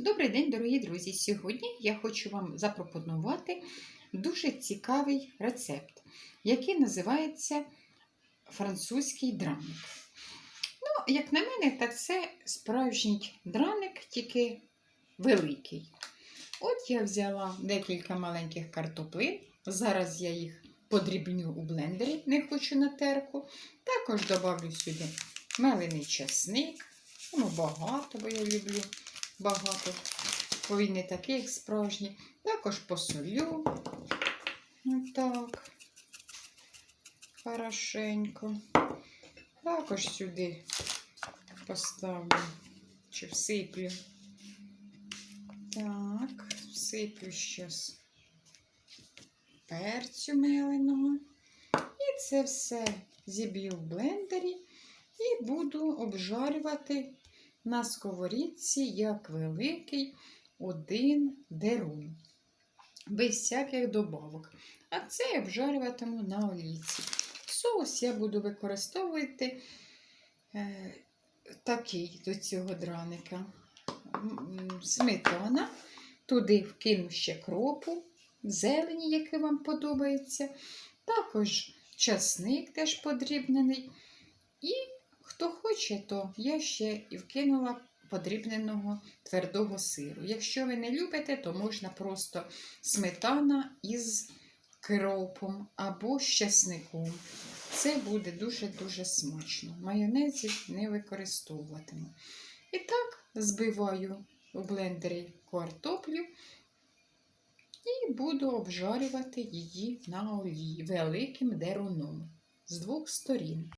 Добрий день, дорогі друзі! Сьогодні я хочу вам запропонувати дуже цікавий рецепт, який називається французький драник. Ну, як на мене, так це справжній драник, тільки великий. От я взяла декілька маленьких картоплин. Зараз я їх подрібню у блендері, не хочу на терку. Також додавлю сюди мелений чесник. Ну, багато, бо я люблю багато. Бо він не такий, як справжній. Також посолю. Отак. Хорошенько. Також сюди поставлю чи всиплю. Так, всиплю щас перцю меленого. І це все зіб'ю в блендері і буду обжарювати на сковорідці як великий один дерун. Без всяких добавок. А це я обжарюватиму на олійці. Соус я буду використовувати е, такий до цього драника. Сметана. Туди вкину ще кропу, зелені, які вам подобається. Також часник теж подрібнений. І хто хоче, то я ще і вкинула подрібненого твердого сиру. Якщо ви не любите, то можна просто сметана із кропом або з часником. Це буде дуже-дуже смачно. Майонезів не використовуватиму. І так збиваю у блендері картоплю і буду обжарювати її на олії великим деруном з двох сторін.